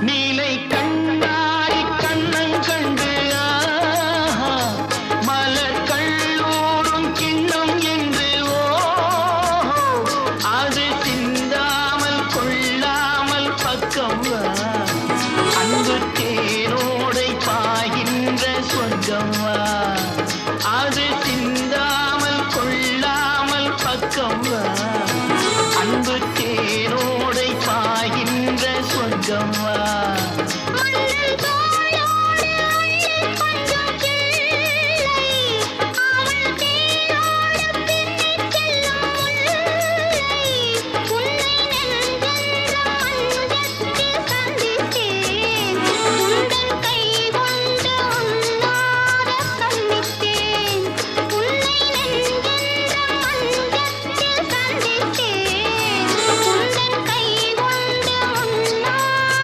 நீலை கண்ணாடி கண்ணன் கண்டு மலர் கல்லூரும் கிண்ணம் என்று ஓஹோ, அது சிந்தாமல் கொள்ளாமல் பக்கம் அன்பு தேனோடை பாய்கின்ற சொர்க்கம் அது சிந்தாமல் கொள்ளாமல் பக்கம் வா. அன்பு